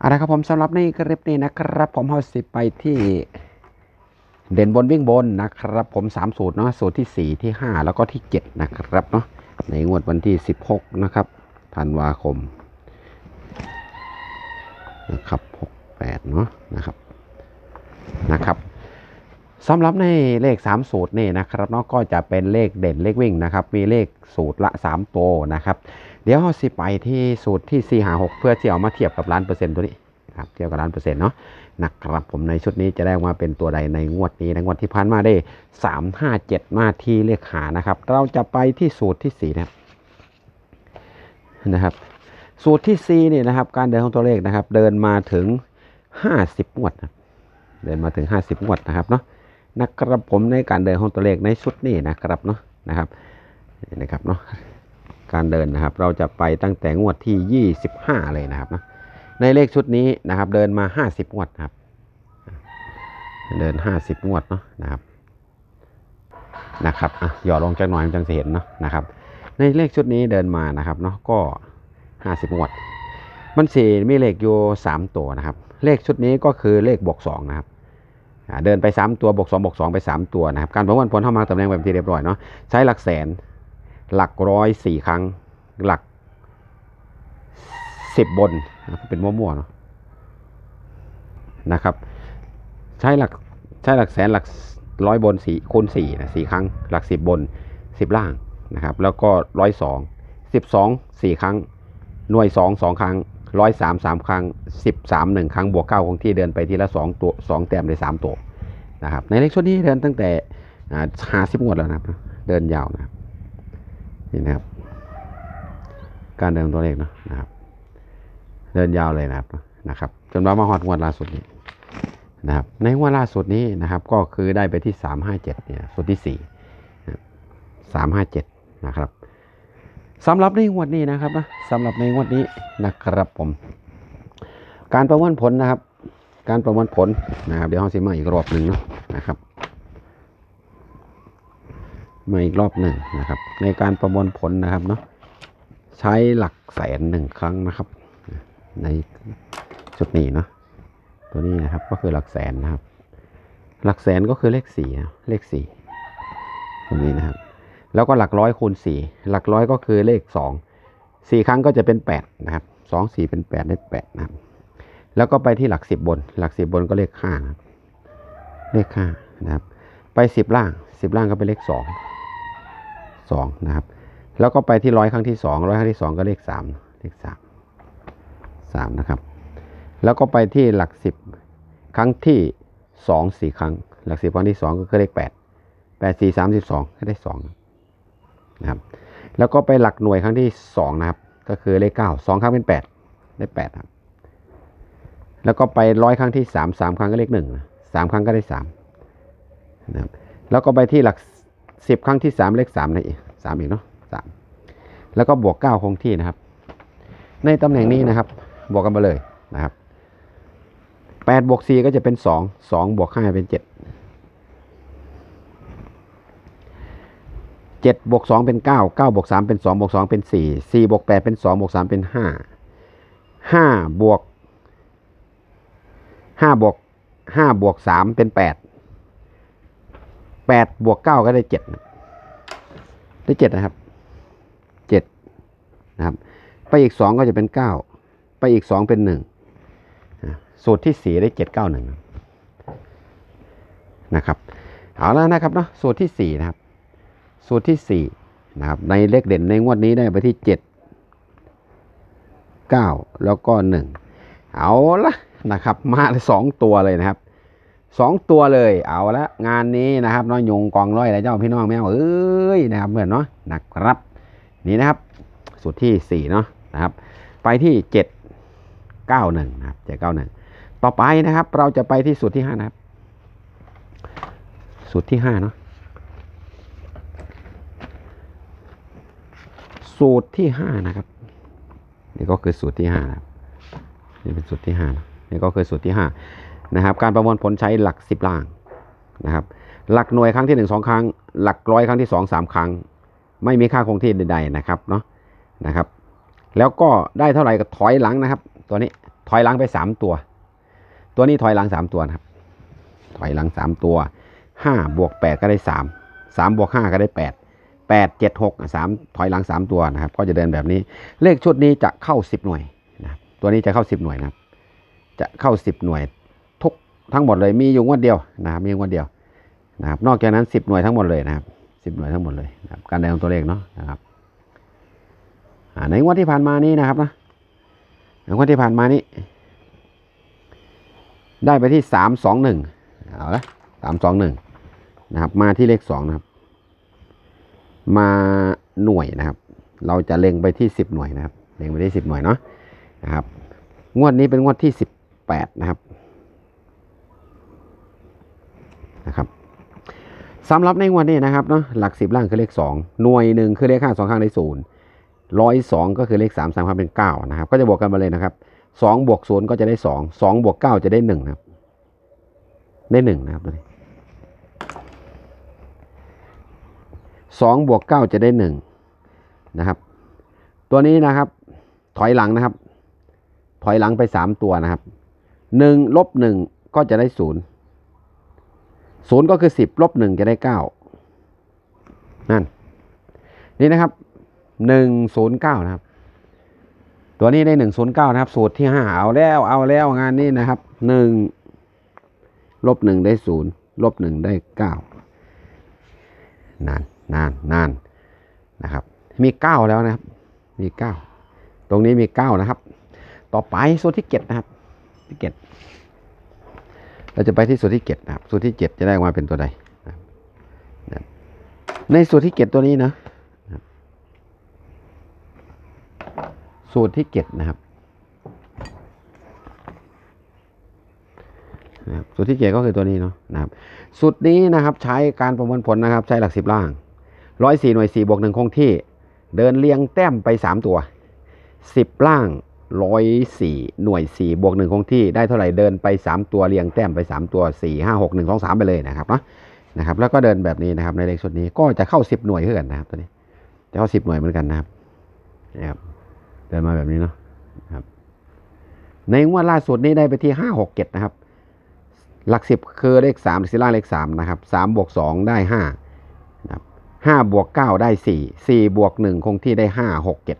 เอาละครับผมสำหรับในคลิปนี้นะครับ ผมเอาสิไปที่เด่นบนวิ่งบนนะครับ ผมสามสูตรเนาะสูตรที่สี่ที่ห้าแล้วก็ที่เจ็ดนะครับเนาะในงวดวันที่สิบหกนะครับธันวาคมนะครับหกแปดเนาะนะครับนะครับ สำหรับในเลข 3 สูตรนี่นะครับเนาะก็จะเป็นเลขเด่นเลขวิ่งนะครับ มีเลขสูตรละ 3 ตัวนะครับ เดี๋ยวเราสิไปที่สูตรที่4หา6เพื่อที่เอามาเทียบกับล้านเปอร์เซ็นต์ตัวนี้ครับเทียบกับล้านเปอร์เซ็นต์เนาะนะครับผมในชุดนี้จะได้มาเป็นตัวใดในงวดนี้ในงวดที่ผ่านมาได้ 3 5 7 มาที่เลขหานะครับ เราจะไปที่สูตรที่4นะครับนะครับ สูตรที่4นี่นะครับ การเดินของตัวเลขนะครับ เดินมาถึง 50งวดนะเดินมาถึง 50งวดนะครับเนาะ นะครับผมในการเดินของตัวเลขในชุดนี้นะครับเนาะนะครับนี่นะครับเนาะการเดินนะครับเราจะไปตั้งแต่งวดที่ 25 เลยนะครับนะในเลขชุดนี้นะครับเดินมา 50 งวดนะครับ เดิน 50 งวดเนาะนะครับนะครับอะหย่อลงจากหน่อยมันจังจะเห็นเนาะนะครับ ในเลขชุดนี้เดินมานะครับเนาะก็ 50 งวด มันสี่มีเลขอยู่3ตัวนะครับ เลขชุดนี้ก็คือเลขบวก2นะครับ เดินไป 3 ตัวบวก2บวก2ไป 3 ตัวนะครับการประมวลผลเข้ามาตำแหน่งแบบที่เรียบร้อยเนาะใช้หลักแสนหลักร้อยสี่ครั้งหลักสิบบนเป็นมั่วๆเนาะนะครับ ใช้หลักใช้หลักแสนหลักร้อยบนสี่คูณสี่นะสี่ครั้ง หลักสิบบนสิบล่างนะครับ แล้วก็ร้อยสองสิบสองสี่ครั้ง หน่วยสองสองครั้ง ร้อยสามสามครั้งสิบสามหนึ่งครั้งบวกเก้าคงที่เดินไปทีละสองตัวสองแต้มได้สามตัวนะครับในเลขชุดนี้เดินตั้งแต่ห้าสิบงวดแล้วนะครับ เดินยาวนะครับนี่นะครับ การเดินตัวเลขเนาะนะครับ เดินยาวเลยนะครับนะครับจนว่ามาฮอดงวดล่าสุดนี้นะครับ ในงวดล่าสุดนี้นะครับ ก็คือได้ไปที่สามห้าเจ็ดเนี่ยสุดที่สี่สามห้าเจ็ดนะครับ สำหรับในงวดนี้นะครับนะสำหรับในงวดนี้นะครับผม การประมวลผลนะครับ การประมวลผลนะครับ เดี๋ยวเราสิมาอีกรอบหนึ่งเนาะนะครับมาอีกรอบหนึ่งนะครับ ในการประมวลผลนะครับเนาะใช้หลักแสนหนึ่งครั้งนะครับ ในจุดนี้เนาะตัวนี้นะครับก็คือหลักแสนนะครับ หลักแสนก็คือเลขสี่เลขสี่ตรงนี้นะครับ แล้วก็หลักร้อยคูณสี่หลักร้อยก็คือเลขสองสี่ครั้งก็จะเป็นแปดนะครับสองสี่เป็นแปดได้แปดนะครับ แล้วก็ไปที่หลักสิบบน หลักสิบบนก็เลขห้านะครับเลขห้านะครับ ไปสิบล่างสิบล่างก็เป็นเลขสองสองนะครับ แล้วก็ไปที่ร้อยครั้งที่สองร้อยครั้งที่สองก็เลขสามเลขสามสามนะครับ แล้วก็ไปที่หลักสิบครั้งที่สองสี่ครั้ง หลักสิบครั้งที่สองก็คือเลขแปดแปดสี่สามสิบสองก็ได้สอง นะครับแล้วก็ไปหลักหน่วยครั้งที่สองนะครับก็คือเลขเก้าสองครั้งเป็นแปดได้แปดครับแล้วก็ไปร้อยครั้งที่สามสามครั้งก็เลขหนึ่งสามครั้งก็ได้สามนะครับแล้วก็ไปที่หลักสิบครั้งที่สามเลขสามนะอีกสามอีกเนาะสามแล้วก็บวกเก้าคงที่นะครับ ในตำแหน่งนี้นะครับ บวกกันไปเลยนะครับแปดบวกสี่ก็จะเป็นสองสองบวกห้าเป็นเจ็ดเจ็ดบวกสองเป็นเก้าเก้าบวกสามเป็นสองบวกสองเป็นสี่สี่บวกแปดเป็นสองบวกสามเป็นห้าห้าบวกห้าบวกห้าบวกสามเป็นแปดแปดบวกเก้าก็ได้เจ็ดได้เจ็ดนะครับเจ็ดนะครับ ไปอีกสองก็จะเป็นเก้าไปอีกสองเป็นหนึ่งสูตรที่สี่ได้เจ็ดเก้าหนึ่งนะครับ เอาแล้วนะครับเนาะ สูตรที่สี่นะครับ สูตรที่สี่นะครับ ในเลขเด่นในงวดนี้ได้ไปที่เจ็ดเก้าแล้วก็หนึ่งเอาละนะครับ มาสองตัวเลยนะครับสองตัวเลยเอาละงานนี้นะครับน้อยยุงกองร้อยแล้วเจ้าพี่น้องแมวเอ้ยนะครับเพื่อนเนาะนะครับ นี่นะครับ สูตรที่สี่เนาะนะครับ ไปที่เจ็ดเก้าหนึ่งนะครับเจ็ดเก้าหนึ่งต่อไปนะครับ เราจะไปที่สูตรที่ห้านะครับ สูตรที่ห้าเนาะ สูตรที่ห้านะครับ นี่ก็คือสูตรที่ห้านะครับนี่เป็นสูตรที่ห้านะนี่ก็คือสูตรที่ห้านะครับ การประมวลผลใช้หลักสิบล่างนะครับ หลักหน่วยครั้งที่หนึ่งสองครั้ง หลักร้อยครั้งที่สองสามครั้ง ไม่มีค่าคงที่ใดๆนะครับเนาะนะครับ แล้วก็ได้เท่าไหร่ก็ถอยหลังนะครับ ตัวนี้ถอยหลังไปสามตัว ตัวนี้ถอยหลังสามตัวนะครับ ถอยหลังสามตัวห้าบวกแปดก็ได้สามสามบวกห้าก็ได้แปด แปดเจ็ดหกสามถอยหลังสามตัวนะครับ ก็จะเดินแบบนี้ เลขชุดนี้จะเข้าสิบหน่วยนะตัวนี้จะเข้าสิบหน่วยนะครับ จะเข้าสิบหน่วยทุกทั้งหมดเลยมีอยู่งวดเดียวนะครับมีอยู่งวดเดียวนะครับ นอกจากนั้นสิบหน่วยทั้งหมดเลยนะครับสิบหน่วยทั้งหมดเลยนะครับการเดินของตัวเลขเนาะนะครับในงวดที่ผ่านมานี้นะครับนะในงวดที่ผ่านมานี้ ได้ไปที่สามสองหนึ่งเอาละสามสองหนึ่งนะครับมาที่เลขสองนะครับ มาหน่วยนะครับ เราจะเล็งไปที่สิบหน่วยนะครับ เล็งไปที่สิบหน่วยเนาะนะครับ งวดนี้เป็นงวดที่สิบแปดนะครับนะครับสำหรับในงวดนี้นะครับเนาะหลักสิบล่างคือเลขสองหน่วยหนึ่งคือเลขห้าสองข้างได้ศูนย์ร้อยสองก็คือเลขสามสามข้างเป็นเก้านะครับ ก็จะบวกกันมาเลยนะครับสองบวกศูนย์ก็จะได้สองสองบวกเก้าจะได้หนึ่งนะครับได้หนึ่งนะครับตัวนี้ สองบวกเก้าจะได้หนึ่งนะครับ ตัวนี้นะครับ ถอยหลังนะครับ ถอยหลังไปสามตัวนะครับหนึ่งลบหนึ่งก็จะได้ศูนย์ศูนย์ก็คือสิบลบหนึ่งจะได้เก้านั่น นี่นะครับหนึ่งศูนย์เก้านะครับ ตัวนี้ได้หนึ่งศูนย์เก้านะครับ สูตรที่ห้าเอาแล้ว เอาแล้วงานนี้นะครับหนึ่งลบหนึ่งได้ศูนย์ลบหนึ่งได้เก้านาน นานนานนะครับ มีเก้าแล้วนะครับ มีเก้าตรงนี้มีเก้านะครับ ต่อไปสูตรที่เจ็ดนะครับ ที่เจ็ดเราจะไปที่สูตรที่เจ็ดนะครับสูตรที่เจ็ดจะได้ออกมาเป็นตัวใด ในสูตรที่เจ็ดตัวนี้นะสูตรที่เจ็ดนะครับนะครับสูตรที่เจ็ดก็คือตัวนี้เนาะนะครับสูตรนี้นะครับใช้การประมวลผลนะครับ ใช้หลักสิบล่าง ร้อยสี่หน่วยสี่บวกหนึ่งคงที่ เดินเรียงแต้มไปสามตัวสิบล่างร้อยสี่หน่วยสี่บวกหนึ่งคงที่ได้เท่าไหร่เดินไปสามตัวเรียงแต้มไปสามตัวสี่ห้าหกหนึ่งสองสามไปเลยนะครับเนาะนะครับ แล้วก็เดินแบบนี้นะครับ ในเลขชุดนี้ก็จะเข้าสิบหน่วยเท่ากันนะครับตัวนี้จะเข้าสิบหน่วยเหมือนกันนะครับนะครับเดินมาแบบนี้เนาะครับ ในงวดล่าสุดนี้ได้ไปที่ห้าหกเจ็ดนะครับ หลักสิบคือเลขสามสิล่างเลขสามนะครับสามบวกสองได้ห้า ห้าบวกเก้าได้สี่สี่บวกหนึ่งคงที่ได้ห้าหกเจ็ด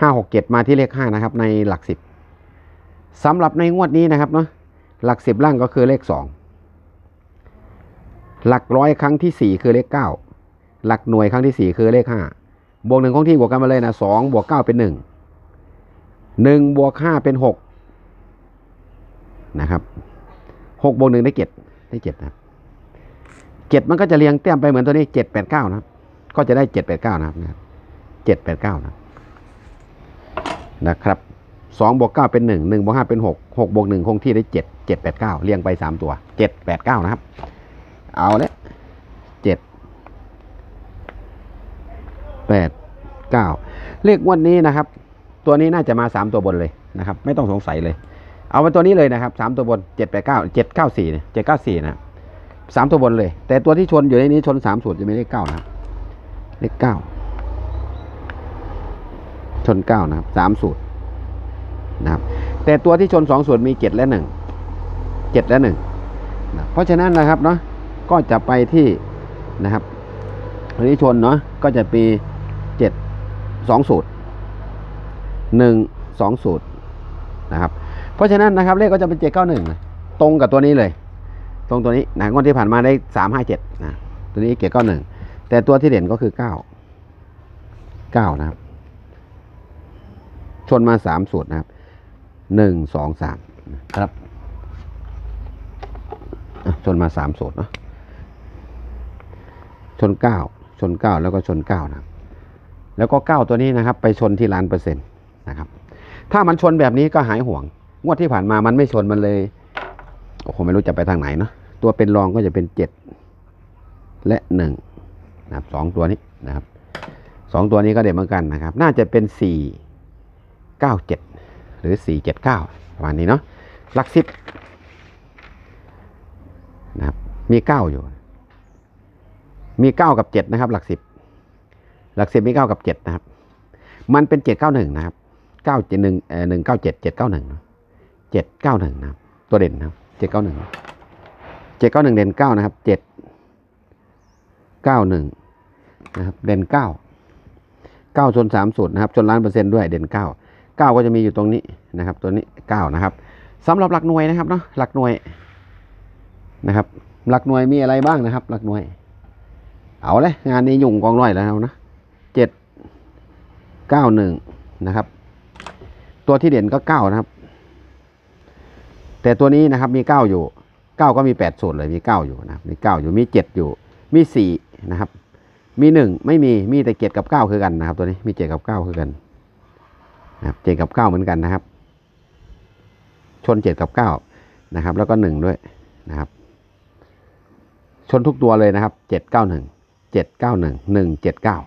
ห้าหกเจ็ดมาที่เลขห้านะครับ ในหลักสิบสำหรับในงวดนี้นะครับเนาะหลักสิบล่างก็คือเลขสองหลักร้อยครั้งที่สี่คือเลขเก้าหลักหน่วยครั้งที่สี่คือเลขห้าบวกหนึ่งคงที่บวกกันมาเลยนะสองบวกเก้าเป็นหนึ่งหนึ่งบวกห้าเป็นหกนะครับหกบวกหนึ่งได้เจ็ดได้เจ็ดนะครับ เจ็ดมันก็จะเรียงแต้มไปเหมือนตัวนี้เจ็ดแปดเก้านะก็จะได้เจ็ดแปดเก้านะครับเจ็ดแปดเก้านะนะครับสองบวกเก้าเป็นหนึ่งหนึ่งบวกห้าเป็นหกหกบวกหนึ่งคงที่ได้เจ็ดเจ็ดแปดเก้าเรียงไปสามตัวเจ็ดแปดเก้านะครับ เอาละเจ็ดแปดเก้าเลขงวันนี้นะครับ ตัวนี้น่าจะมาสามตัวบนเลยนะครับ ไม่ต้องสงสัยเลย เอาเป็นตัวนี้เลยนะครับสามตัวบนเจ็ดแปดเก้าเจ็ดเก้าสี่เนี่ยเจ็ดเก้าสี่นะ สามตัวบนเลย แต่ตัวที่ชนอยู่ในนี้ชนสามสูตรจะไม่เลขเก้านะครับ เลขเก้าชนเก้านะครับสามสูตรนะครับ แต่ตัวที่ชนสองสูตรมีเจ็ดและหนึ่งเจ็ดและหนึ่งนะเพราะฉะนั้นนะครับเนาะก็จะไปที่นะครับตัวที่ชนเนาะก็จะมีเจ็ดสองสูตรหนึ่งสองสูตรนะครับ เพราะฉะนั้นนะครับเลขก็จะเป็นเจ็ดเก้าหนึ่งตรงกับตัวนี้เลย ตรงตัวนี้นะงวดที่ผ่านมาได้สามห้าเจ็ดนะตัวนี้เจ็ดเก้าหนึ่งแต่ตัวที่เด่นก็คือเก้าเก้านะครับ ชนมาสามสูตรนะครับหนึ่งสองสามครับชนมาสามสูตรเนาะชนเก้าชนเก้าแล้วก็ชนเก้านะครับ แล้วก็เก้าตัวนี้นะครับ ไปชนที่ล้านเปอร์เซ็นต์นะครับ ถ้ามันชนแบบนี้ก็หายห่วง งวดที่ผ่านมามันไม่ชนมันเลย โอ้โหไม่รู้จะไปทางไหนเนาะตัวเป็นรองก็จะเป็นเจ็ดและหนึ่งนะครับสองตัวนี้นะครับสองตัวนี้ก็เด่นเหมือนกันนะครับ น่าจะเป็นสี่เก้าเจ็ดหรือสี่เจ็ดเก้าประมาณนี้เนาะหลักสิบนะครับมีเก้าอยู่ มีเก้ากับเจ็ดนะครับ หลักสิบหลักสิบมีเก้ากับเจ็ดนะครับ มันเป็นเจ็ดเก้าหนึ่งนะครับเก้าเจ็ดหนึ่งเอ่อหนึ่งเก้าเจ็ดเจ็ดเก้าหนึ่งเจ็ดเก้าหนึ่งนะครับตัวเด่นนะครับ เจ็ดเก้าหนึ่งเจ็ดเก้าหนึ่งเด่นเก้านะครับเจ็ดเก้าหนึ่งนะครับเด่นเก้าเก้าชนสามสูตรนะครับชนล้านเปอร์เซ็นต์ด้วยเด่นเก้าเก้าก็จะมีอยู่ตรงนี้นะครับ ตัวนี้เก้านะครับสำหรับหลักหน่วยนะครับเนาะหลักหน่วยนะครับ หลักหน่วยมีอะไรบ้างนะครับ หลักหน่วย เอาเลยงานนี้ยุ่งกองร้อยแล้วนะเจ็ดเก้าหนึ่งนะครับ ตัวที่เด่นก็เก้านะครับ แต่ตัวนี้นะครับมีเก้าอยู่เก้าก็มีแปดส่วนเลยมีเก้าอยู่นะมีเก้าอยู่มีเจ็ดอยู่ มีสี่นะครับ มีหนึ่งไม่มีมีแต่เจ็ดกับเก้าคือกันนะครับ ตัวนี้มีเจ็ดกับเก้าคือกันนะครับเจ็ดกับเก้าเหมือนกันนะครับ ชนเจ็ดกับเก้านะครับ แล้วก็หนึ่งด้วยนะครับ ชนทุกตัวเลยนะครับเจ็ดเก้าหนึ่งเจ็ดเก้าหนึ่งหนึ่งเจ็ดเก้า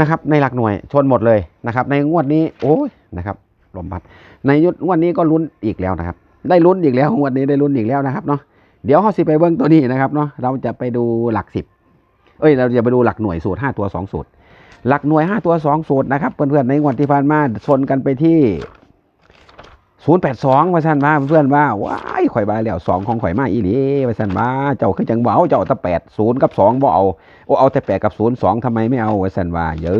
นะครับในหลักหน่วยชนหมดเลยนะครับ ในงวดนี้โอ้ยนะครับ ลมพัดในยุทธวดนี้ก็ลุ้นอีกแล้วนะครับ ได้ลุ้นอีกแล้ววดนี้ได้ลุ้นอีกแล้วนะครับเนาะเดี๋ยวเขาสิไปเบิ้งตัวนี้นะครับเนาะเราจะไปดูหลักสิบเอ้ยเราจะไปดูหลักหน่วยสูตรห้าตัวสองสูตร หลักหน่วยห้าตัวสองสูตรนะครับเพื่อนๆในงวดที่ผ่านมาชนกันไปที่ศูนย์แปดสองว่าสั้นมาเพื่อนว่าว้ายข่อยบาแล้วสองของข่อยมาอีหลีว่าสั้นมาเจ้าคือจังเอาเจ้าแต่แปดศูนย์กับสองบ่เอาโอ้เอาแต่แปดกับศูนย์สองทำไมไม่เอาว่าสั้นว่าเย้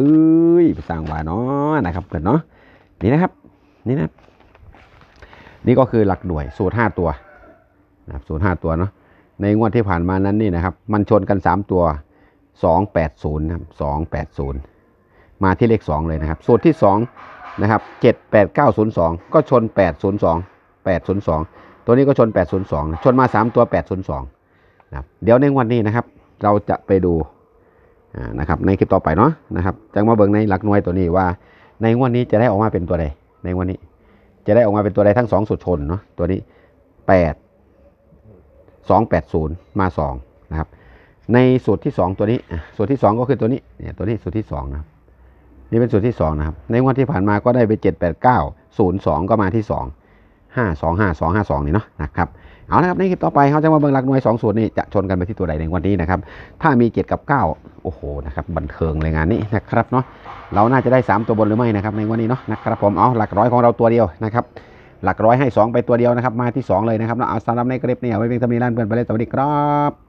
ยไปสร้างว่าเนาะนะครับเพื่อนเนาะนี่นะครับ นี่นะนี่ก็คือหลักหน่วยสูตรห้าตัวนะครับสูตรห้าตัวเนาะในงวดที่ผ่านมานั้นนี่นะครับ มันชนกันสามตัวสองแปดศูนย์นะครับสองแปดศูนย์มาที่เลขสองเลยนะครับ สูตรที่สองนะครับเจ็ดแปดเก้าศูนย์สองก็ชนแปดศูนย์สองแปดศูนย์สองตัวนี้ก็ชนแปดศูนย์สองชนมาสามตัวแปดศูนย์สองนะครับเดี๋ยวในวันนี้นะครับ เราจะไปดูนะครับในคลิปต่อไปเนาะนะครับจะมาเบิ่งในหลักหน่วยตัวนี้ว่า ในงวดนี้จะได้ออกมาเป็นตัวใด ในวันนี้ จะได้ออกมาเป็นตัวใดทั้งสองสุดชนเนาะตัวนี้แปดสองแปดศูนย์มาสองนะครับ ในสูตรที่สองตัวนี้สูตรที่สองก็คือตัวนี้เนี่ยตัวนี้สูตรที่สองนะครับนี่เป็นสูตรที่สองนะครับ ในงวดที่ผ่านมาก็ได้ไปเจ็ดแปดเก้าศูนย์สองก็มาที่สองห้าสองห้าสองห้าสองนี่เนาะนะครับ เอาละครับในคลิปต่อไปเขาจะมาเบิ่งหลักหน่วยสองส่วนนี่จะชนกันไปที่ตัวใดในวันนี้นะครับ ถ้ามีเจ็ดกับเก้าโอ้โหนะครับบันเทิงเลยงานนี้นะครับเนาะเราน่าจะได้ 3 ตัวบนหรือไม่นะครับในวันนี้เนาะนะครับผมเอาหลักร้อยของเราตัวเดียวนะครับหลักร้อยให้ 2 ไปตัวเดียวนะครับมาที่ 2 เลยนะครับแล้วเอาสำหรับในคลิปนี้เอาไว้เพียงเท่านี้ล้านเพื่อนไปเลยสวัสดีครับ